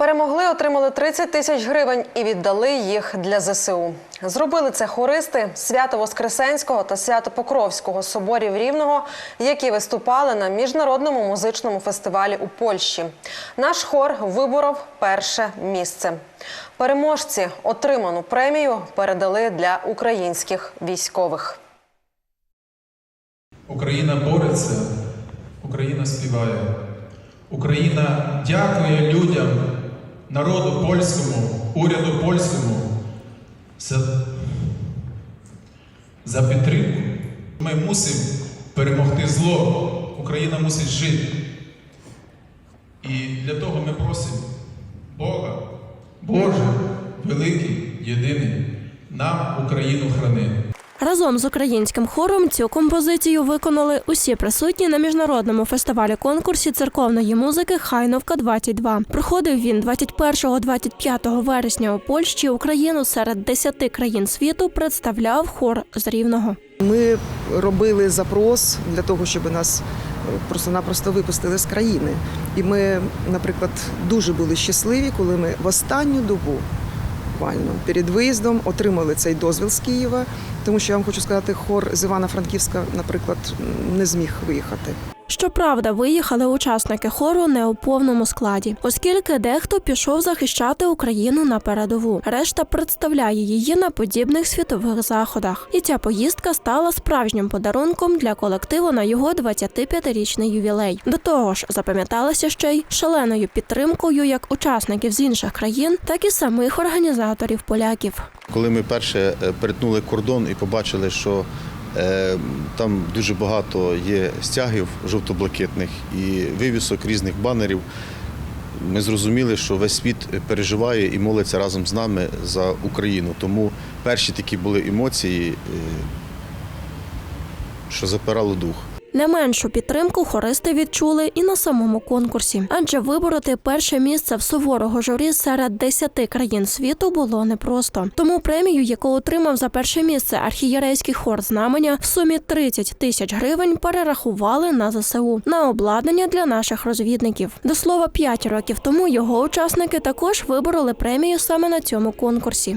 Перемогли, отримали 30 тисяч гривень і віддали їх для ЗСУ. Зробили це хористи Свято-Воскресенського та Свято-Покровського соборів Рівного, які виступали на міжнародному музичному фестивалі у Польщі. Наш хор виборов перше місце. Переможці отриману премію передали для українських військових. Україна бореться, Україна співає. Україна дякує людям, народу польському, уряду польському за, за підтримку. Ми мусимо перемогти зло. Україна мусить жити. І для того ми просимо Бога, Боже, великий, єдиний, нам Україну храни. Разом з українським хором цю композицію виконали усі присутні на міжнародному фестивалі конкурсі церковної музики Хайновка 22 Проходив він 21-25 вересня у Польщі. Україну серед 10 країн світу представляв хор з Рівного. Ми робили запрос для того, щоб нас просто-напросто випустили з країни. І ми, наприклад, дуже були щасливі, коли ми в останню добу буквально перед виїздом отримали цей дозвіл з Києва. Тому що я вам хочу сказати, хор з Івана-Франківська, наприклад, не зміг виїхати. Щоправда, виїхали учасники хору не у повному складі, оскільки дехто пішов захищати Україну на передову. Решта представляє її на подібних світових заходах. І ця поїздка стала справжнім подарунком для колективу на його 25-річний ювілей. До того ж, запам'яталася ще й шаленою підтримкою як учасників з інших країн, так і самих організаторів поляків. Коли ми перше е, перетнули кордон і побачили, що там дуже багато є стягів жовто-блакитних і вивісок різних банерів, ми зрозуміли, що весь світ переживає і молиться разом з нами за Україну. Тому перші такі були емоції, е, що запирало дух. Не меншу підтримку хористи відчули і на самому конкурсі, адже вибороти перше місце в суворого журі серед 10 країн світу було непросто. Тому премію, яку отримав за перше місце архієрейський хор знамення, в сумі 30 тисяч гривень перерахували на ЗСУ на обладнання для наших розвідників. До слова, 5 років тому його учасники також вибороли премію саме на цьому конкурсі.